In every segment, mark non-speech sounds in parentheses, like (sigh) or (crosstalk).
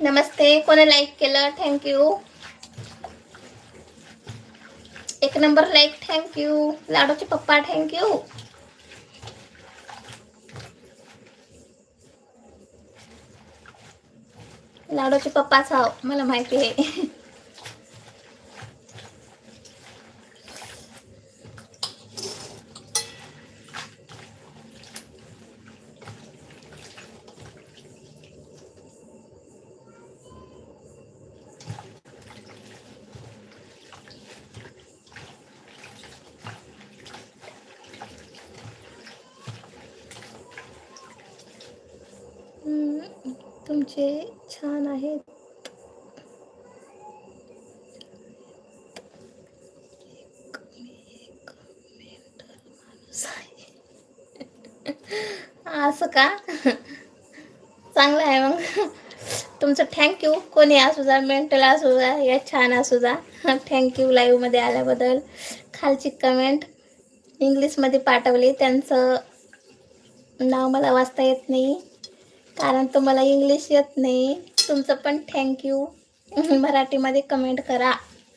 नमस्ते कोणी लाईक केलं? थँक्यू एक नंबर लाईक थँक्यू लाडूचे पप्पा थँक्यू लाडूचे पप्पाच हाव मला माहिती आहे. (laughs) तुमचे छान आहेत. असं का? चांगलं आहे मग. तुमचं थँक्यू कोणी असू जा मेंटल असू जा या छान असू जा थँक्यू लाईव्हमध्ये आल्याबद्दल. खालची कमेंट इंग्लिशमध्ये पाठवली. त्यांचं नाव मला वाचता येत नाही. कारण तुम्हाला इंग्लिश येत नाही. तुमचं पण थँक्यू (laughs) मराठीमध्ये कमेंट करा.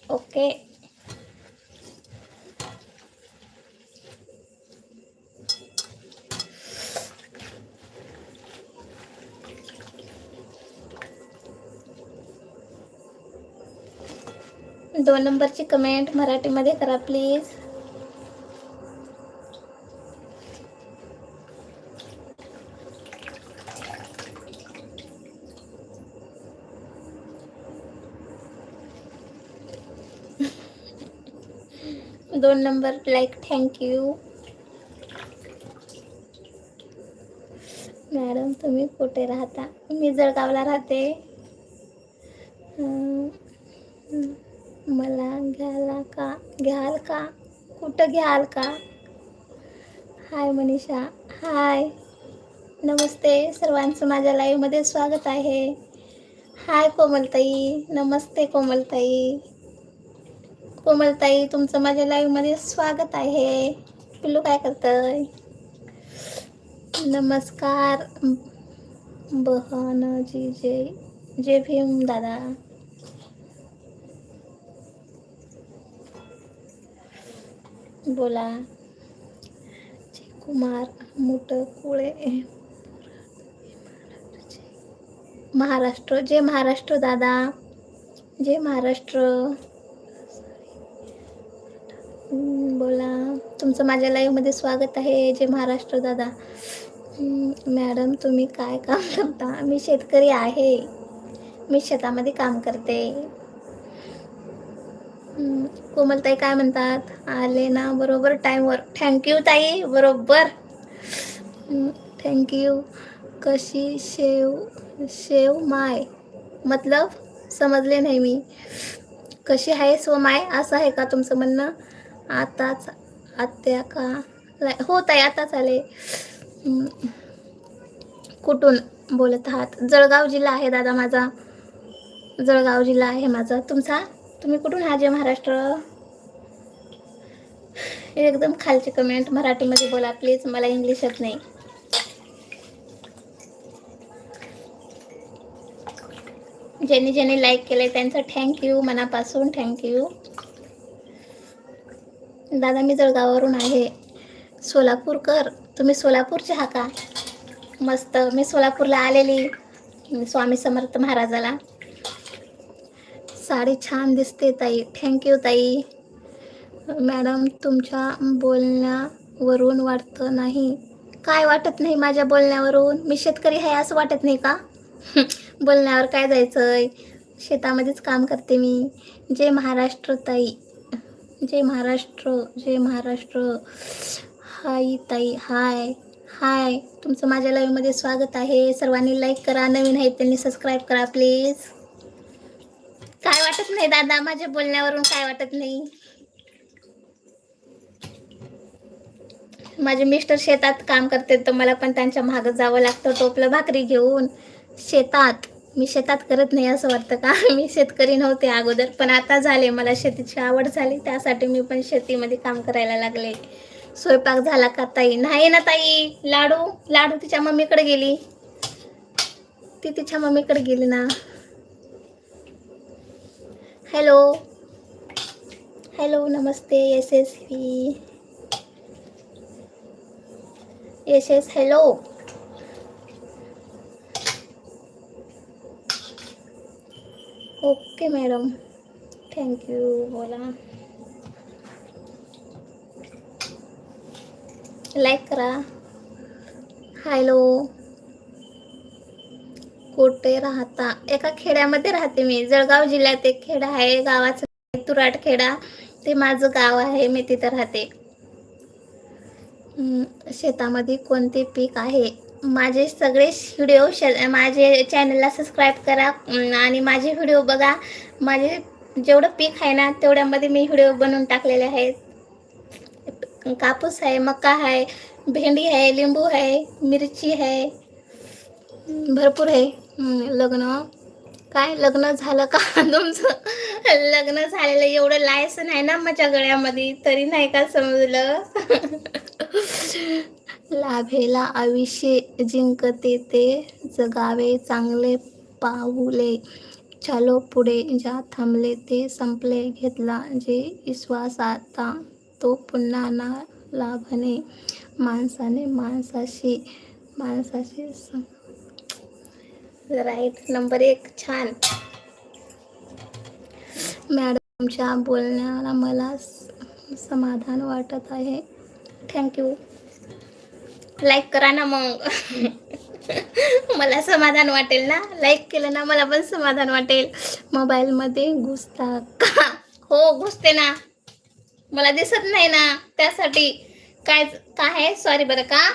ओके दोन नंबरची कमेंट मराठीमध्ये करा प्लीज दोन नंबर लाईक थँक्यू मॅडम तुम्ही कुठे राहता? मी जळगावला राहते. मला घ्याला का? घ्याल का? कुठं घ्याल का? हाय मनीषा. हाय नमस्ते. सर्वांचं माझ्या लाईव्हमध्ये स्वागत आहे. हाय कोमलताई. नमस्ते कोमलताई. कोमलताई तुमचं माझ्या लाईव्हमध्ये स्वागत आहे. पिल्लू काय करतंय? नमस्कार. बहन जी जय जय भीम दादा. बोला. जय कुमार मुटकुळे. महाराष्ट्र जय महाराष्ट्र दादा. जय महाराष्ट्र. बोला. तुमचं माझ्या लाईव्हमध्ये स्वागत आहे जे महाराष्ट्र दादा. मॅडम तुम्ही काय काम करता? मी शेतकरी आहे. मी शेतामध्ये काम करते. कोमलताई काय म्हणतात? आले ना बरोबर टाईमवर थँक्यू ताई बरोबर. थँक्यू कशी शेव शेव माय? मतलब समजले नाही मी. कशी आहे सो माय? असं आहे का तुमचं म्हणणं? आताच आत्या का? हो ताई आताच आले. कुठून बोलत आहात? जळगाव जिल्हा आहे दादा माझा. जळगाव जिल्हा आहे माझा. तुमचा? तुम्ही कुठून हा महाराष्ट्र? एकदम खालची कमेंट मराठीमध्ये बोला प्लीज मला इंग्लिश येत नाही. ज्यांनी ज्यांनी लाईक केलंय त्यांचं थँक्यू मनापासून थँक्यू दादा मी जळगावावरून आहे सोलापूरकर तुम्ही सोलापूरचे हा का? मस्त मी सोलापूरला आलेली स्वामी समर्थ महाराजाला. साडी छान दिसते ताई थँक्यू ताई. मॅडम तुमच्या बोलण्यावरून वाटतं नाही. काय वाटत नाही माझ्या बोलण्यावरून? मी शेतकरी आहे असं वाटत नाही का? (laughs) बोलण्यावर काय जायचंय? शेतामध्येच काम करते मी. जय महाराष्ट्र ताई. जय महाराष्ट्र जय महाराष्ट्र. हाय ताई हाय. हाय. तुमचं माझ्या लाईव्हमध्ये स्वागत आहे. सर्वांनी लाईक करा नवीन आहेत त्यांनी सबस्क्राईब करा प्लीज काय वाटत नाही दादा? माझ्या बोलण्यावरून काय वाटत नाही? माझे मिस्टर शेतात काम करते तर मला पण त्यांच्या मागं जावं लागतं टोपलं भाकरी घेऊन. शेतात. मी शेतात करत नाही असं वाटतं का? (laughs) मी शेतकरी नव्हते अगोदर पण आता झाले. मला शेतीची आवड झाली. त्यासाठी मी पण शेतीमध्ये काम करायला लागले. स्वयंपाक झाला का ताई? नाही ना ताई. लाडू लाडू तिच्या मम्मीकडे गेली. ती तिच्या मम्मीकडे गेली ना. Hello. Hello Namaste. S S V. Yes S hello. Okay madam thank you बोला लाईक करा. हॅलो कुठे राहता? एका खेड्यामध्ये राहते मी. जळगाव जिल्ह्यात एक खेडा आहे. गावाचं तुराट खेडा. ते माझं गाव आहे. मी तिथं राहते. शेतामध्ये कोणते पीक आहे? माझे सगळे व्हिडिओ श माझे चॅनलला सबस्क्राईब करा आणि माझे व्हिडिओ बघा. माझे जेवढं पीक आहे ना तेवढ्यामध्ये मी व्हिडिओ बनवून टाकलेले आहेत. कापूस आहे मका आहे भेंडी आहे लिंबू आहे मिरची आहे. भरपूर आहे. लग्न. काय? लग्न झालं का? (laughs) तुमचं लग्न झालेलं एवढं लायसन आहे ना माझ्या गळ्यामध्ये. तरी नाही का समजलं? (laughs) लाभेला आयुष्य जिंकते ते जगावे चांगले पाहुले चालो पुढे ज्या थांबले ते संपले घेतला जे विश्वास आता तो पुन्हा ना लाभणे माणसाने माणसाशी माणसाशी राईट नंबर एक छान. मॅडमच्या बोलण्याला मला स- समाधान वाटत आहे. थँक्यू लाईक करा ना मग. मला समाधान वाटेल ना? लाईक केलं ना मला पण समाधान वाटेल. मोबाईलमध्ये घुसता का? हो घुसते ना. मला दिसत नाही ना. त्यासाठी काय काय आहे? सॉरी बरं का.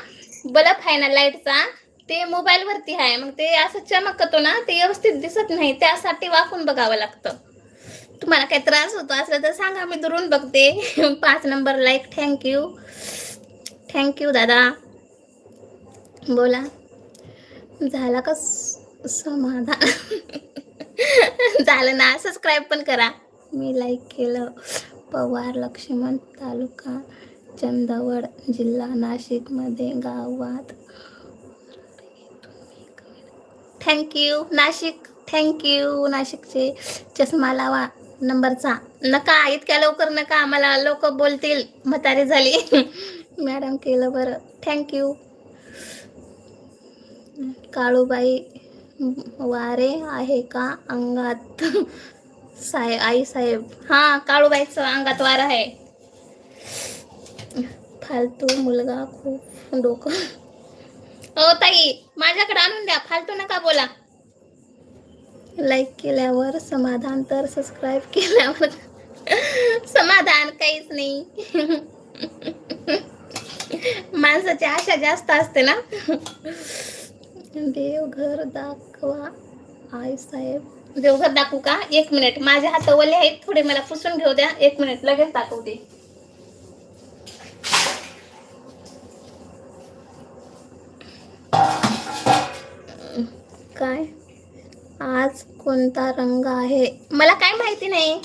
बल्ब आहे ना लाईटचा. ते मोबाईलवरती आहे. मग ते असं चमकतो ना ते व्यवस्थित दिसत नाही. त्यासाठी वाकून बघावं लागतं. तुम्हाला काही त्रास होतो असला तर सांगा मी दुरून बघते. (laughs) पाच नंबर लाईक थँक्यू थँक्यू दादा. बोला. झाला का समाधान? (laughs) झालं ना सबस्क्राईब पण करा. मी लाईक केलं. पवार लक्ष्मण तालुका चंदवड जिल्हा नाशिकमध्ये गावात. थँक्यू नाशिक थँक्यू नाशिकचे चष्मा लावा. नंबरचा. नका इतक्या लवकर नका. आम्हाला लोक बोलतील. म्हातारी झाली. (laughs) मॅडम केलं बरं. थँक्यू काळूबाई वारे आहे का अंगात? साहेब आई साहेब. हां काळूबाईचं अंगात वार आहे. फालतू मुलगा खूप डोकं. हो ताई माझ्याकडे आणून द्या. फालतू नका बोला. लाईक केल्यावर समाधान तर सबस्क्राईब केल्यावर. समाधान काहीच नाही. माणसाची आशा जास्त असते ना? देवघर दाखवा. आई साहेब. देवघर दाखवू का? एक मिनिट माझे हात ओले आहेत. थोडे मला पुसून घेऊ द्या. एक मिनिट लगेच दाखवते काय? आज कोणता रंग आहे? मला काय माहिती नाही.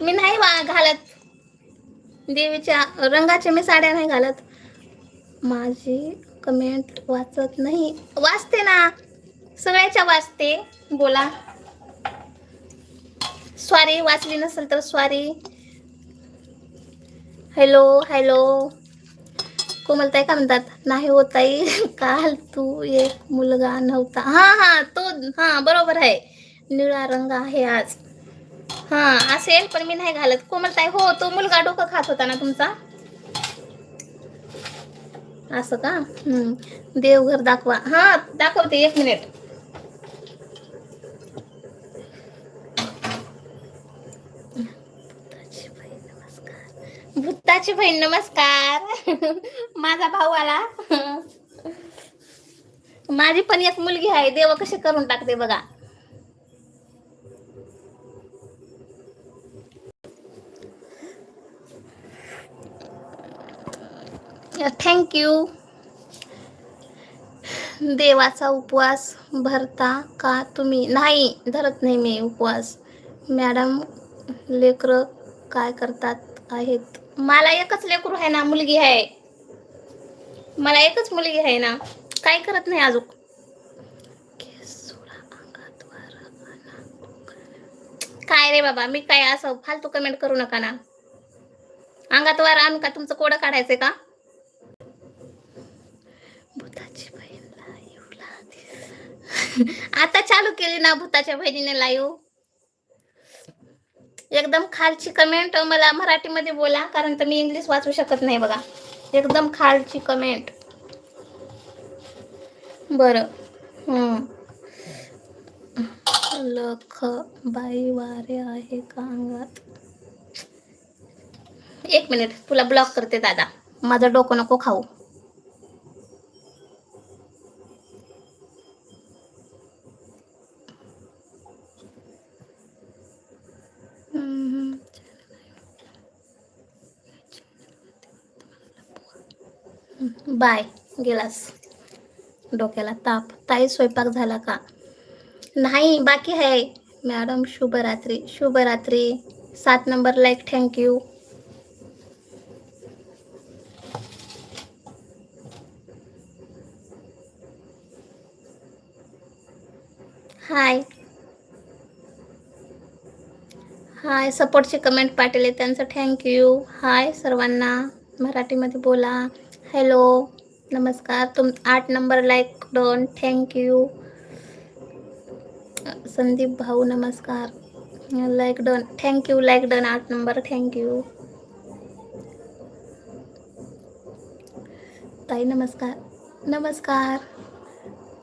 मी नाही वा घालत. देवीच्या रंगाचे मी साड्या नाही घालत. माझी कमेंट वाचत नाही. वाचते ना. सगळ्याच्या वाचते. बोला. स्वारी वाचली नसेल तर स्वारी हॅलो हॅलो कोमलताई का म्हणतात? नाही होताई (laughs) काल तू एक मुलगा नव्हता. हा हा तो हा बरोबर आहे. निळा रंग आहे आज. हा असेल पण मी नाही घालत. कोमलताई हो तो मुलगा डोकं खात होता ना तुमचा? असं का? देवघर दाखवा. हा दाखवते एक मिनिट भूताची बहीण नमस्कार. माझा भाऊ आला. माझी पण एक मुलगी आहे. देव कशी करून टाकते बघा. थँक्यू देवाचा उपवास भरता का? तुम्ही नाही धरत नाही मी उपवास. मॅडम लेकरं काय करतात आहेत? मला एकच लेकरू आहे ना मुलगी आहे. मला एकच मुलगी आहे ना. काय करत नाही अजून? काय रे बाबा मी काय असं फालतू कमेंट करू नका ना. अंगात वार आणू का? तुमचं कोडं काढायचंय का भूताची बहीण live ला दिस- (laughs) आता चालू केली ना भूताच्या बहिणीने लाईव्ह एकदम खालची कमेंट मला मराठीमध्ये बोला कारण तर मी इंग्लिश वाचू शकत नाही बघा. एकदम खालची कमेंट बर. हम्म. लख बाई वारे आहे का अंगात एक मिनिट तुला ब्लॉक करते दादा. माझं डोकं नको खाऊ. बाय. गेलास. डोक्याला ताप. ताई स्वयंपाक झाला का? नाही बाकी आहे. मॅडम शुभरात्री. शुभरात्री. सात number like thank you hi. Hi सपोर्टचे comment पाठवले त्यांचं थँक्यू हाय सर्वांना. मराठीमध्ये बोला. हॅलो. नमस्कार तुम आठ number like done thank you Sandeep भाऊ नमस्कार. Like done thank you like done आठ नंबर थँक्यू ताई नमस्कार. नमस्कार.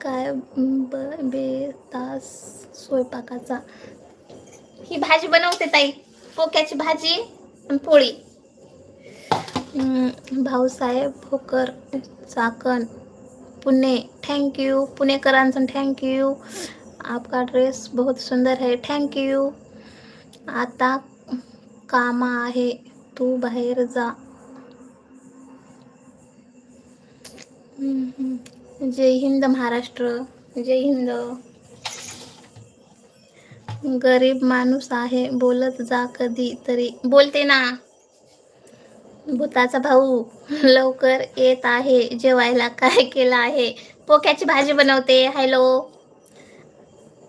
काय ब बेतास स्वयंपाकाचा? ही भाजी बनवते ताई पोक्याची भाजी आणि पोळी. भाऊसाहेब भोकर चाकण पुणे. थँक्यू पुणेकरांचं थँक्यू आपका ड्रेस बहुत सुंदर है. थँक्यू आता कामा आहे. तू बाहेर जा. जय हिंद महाराष्ट्र. जय हिंद. गरीब माणूस आहे. बोलत जा कधी तरी. बोलते ना. भूताचा भाऊ लवकर येत आहे जेवायला काय केलं आहे? पोक्याची भाजी बनवते हॅलो.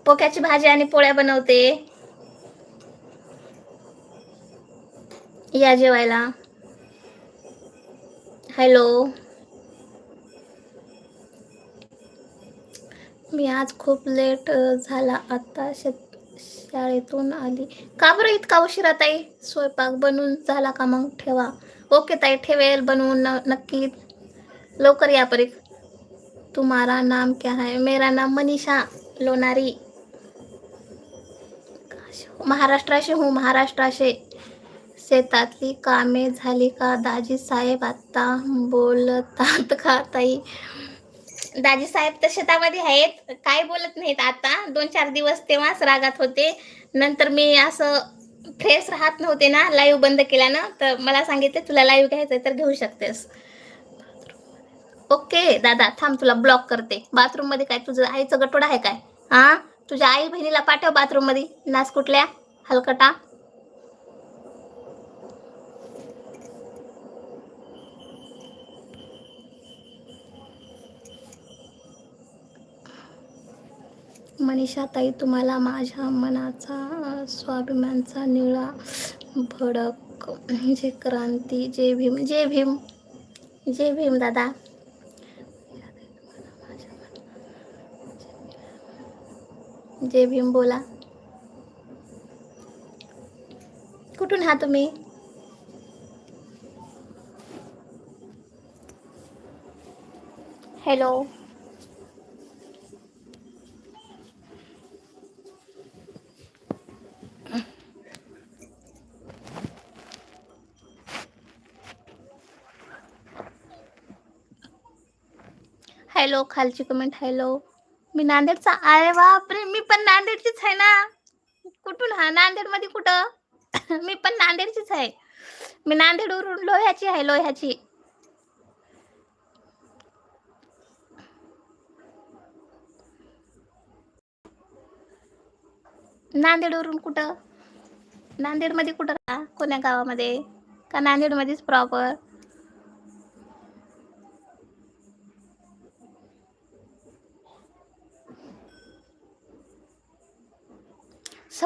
पोक्याची भाजी आणि पोळ्या बनवते. या जेवायला. हॅलो. मी आज खूप लेट झाला. आता शेत शाळेतून आली. का बरं इतका उशिरा ताई? स्वयंपाक बनून झाला का मग? ठेवा. ओके ताई ठेवेल बनवून न- नक्की लवकर या परी तुम्हारा नाम क्या है? मेरा नाम मनीषा लोणारी. महाराष्ट्राशी हूँ महाराष्ट्राशी शेतातली कामे झाली का? दाजी साहेब आता बोलतात का ताई? दाजी साहेब तर शेतामध्ये आहेत. काय बोलत नाहीत आता? दोन चार दिवस तेव्हाच रागात होते. नंतर मी असं फ्रेश राहत नव्हते ना लाईव्ह बंद केल्यानं तर मला सांगितले तुला लाईव्ह घ्यायचंय तर घेऊ शकतेस. ओके दादा थांब तुला ब्लॉक करते. बाथरूममध्ये काय तुझं आईचं गटोड आहे काय? हा? तुझ्या आई बहिणीला पाठव बाथरूममध्ये नाच कुठल्या? हलकटा. मनीषा ताई तुम्हाला माझ्या मनाचा स्वाभिमानचा निळा भडक जे क्रांती जय भीम जय भीम जय भीम दादा. जय भीम बोला. कुठून हा तुम्ही? हॅलो. हॅलो खालची कमेंट हॅलो. मी नांदेडचा अरे बापरे मी पण नांदेडचीच आहे ना. कुठून हा? नांदेडमध्ये कुठं? मी पण नांदेडचीच आहे. मी नांदेडवरून लोह्याची आहे लोह्याची. नांदेडवरून कुठं? नांदेडमध्ये कुठं? कोण्या गावामध्ये? का नांदेडमध्येच प्रॉपर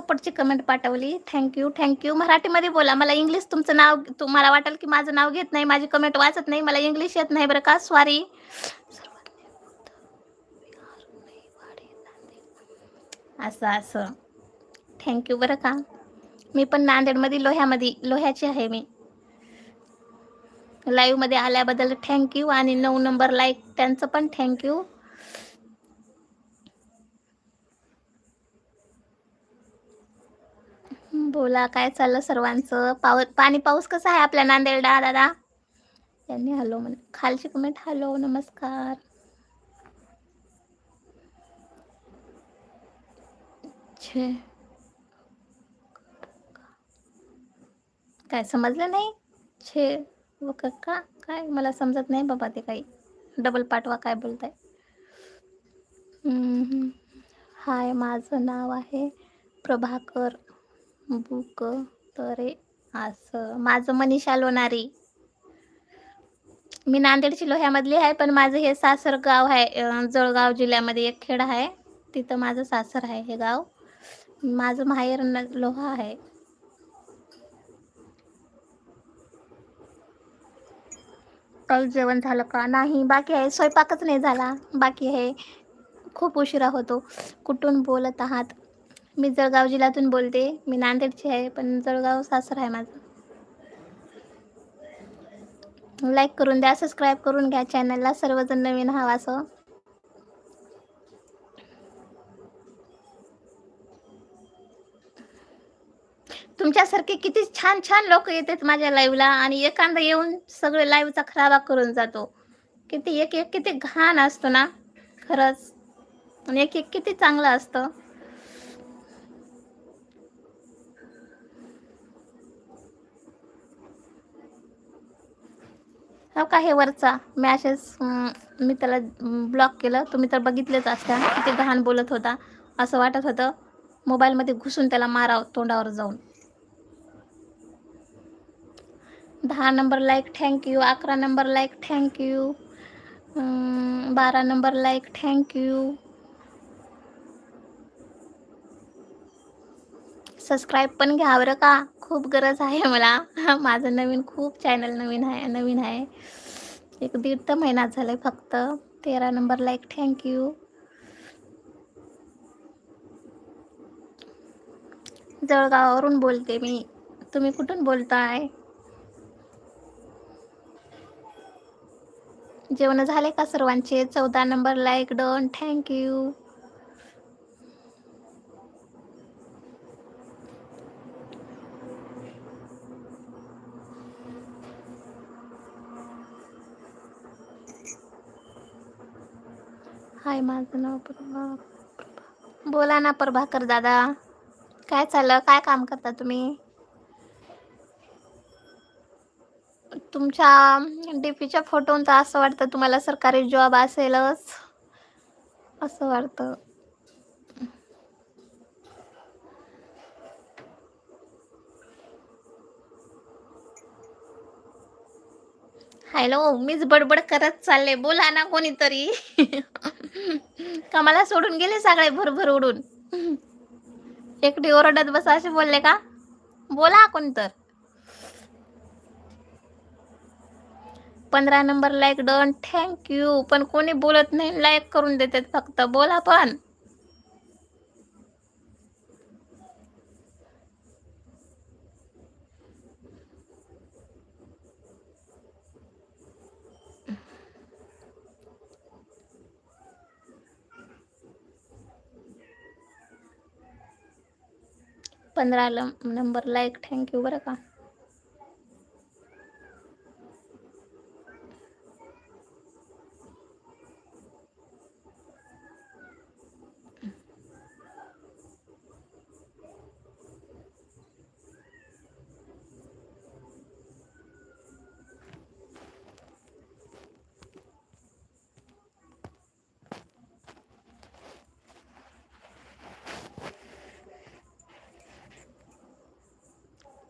सपोर्टची कमेंट पाठवली. थँक्यू थँक्यू मराठीमध्ये बोला. मला इंग्लिश तुमचं नाव तुम्हाला वाटेल की माझं नाव घेत नाही माझी कमेंट वाचत नाही मला इंग्लिश येत नाही बरं का? सॉरी असं असं. थँक्यू बरं का? मी पण नांदेडमध्ये लोह्यामध्ये लोह्याची आहे मी. लाईव्हमध्ये आल्याबद्दल थँक्यू आणि नऊ नंबर लाईक त्यांचं पण थँक्यू बोला काय चाललं सर्वांचं? पाव पाणी पाऊस कसा आहे आपल्या नांदेडला दादा? त्यांनी हॅलो म्हण खालची कमेंट हॅलो नमस्कार. छे. काय समजलं नाही? छे व का काय? मला समजत नाही बाबा ते काही. डबल पाठवा काय बोलताय. हाय माझं नाव आहे प्रभाकर. बुक तरे असं. माझं मनीषा लोणारी मी नांदेडची लोह्यामधली आहे पण माझं हे सासर गाव आहे जळगाव जिल्ह्यामध्ये एक खेड आहे. तिथं माझं सासर आहे हे गाव. माझं माहेर लोहा आहे. काल जेवण झालं का? नाही बाकी आहे. स्वयंपाकच नाही झाला. बाकी आहे. खूप उशिरा होतो. कुठून बोलत आहात? मी जळगाव जिल्ह्यातून बोलते. मी नांदेडची आहे पण जळगाव सासर आहे माझं. लाईक करून द्या सबस्क्राईब करून घ्या चॅनलला सर्वजण नवीन हवा असं. तुमच्यासारखे किती छान छान लोक येतात माझ्या लाईव्हला आणि एखादा येऊन सगळे लाईव्हचा खराबा करून जातो. किती एक एक किती घाण असतो ना. खरंच. आणि एक एक किती चांगलं असतं. हो का हे वरचा? मॅसेज मी त्याला ब्लॉक केलं. तुम्ही तर बघितलेच असता किती घाण बोलत होता. असं वाटत होतं मोबाईलमध्ये घुसून त्याला माराव तोंडावर जाऊन. दहा नंबर लाईक थँक्यू अकरा नंबर लाईक थँक्यू बारा number like thank you subscribe पण घ्या बरं का? खूप गरज आहे मला. (laughs) माझं नवीन खूप चॅनल नवीन आहे नवीन आहे. एक दीड तर महिना झाला आहे फक्त. तेरा नंबर लाईक थँक्यू जळगावावरून बोलते मी. तुम्ही कुठून बोलताय? जेवण झाले का सर्वांचे? चौदा number like done thank you hi माझं नाव प्रभा बोला ना प्रभाकर दादा. काय चाललं? काय काम करता तुम्ही? तुमच्या डीपीच्या फोटोन तर असं वाटतं तुम्हाला सरकारी जॉब असेलच. असं वाटतं. हॅलो मीच बडबड करत चालले. बोला ना कोणीतरी. का मला सोडून गेले सगळे भरभर उडून एकटी ओरडत बसा असे बोलले का? बोला कोणतर. पंधरा नंबर लाईक डन थँक्यू पण कोणी बोलत नाही लाईक करून देतात फक्त. बोला पण. पंधरा नंबरला एक थँक्यू बरं का.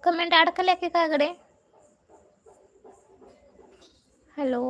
कमेंट अडकल्या की काय कडे हॅलो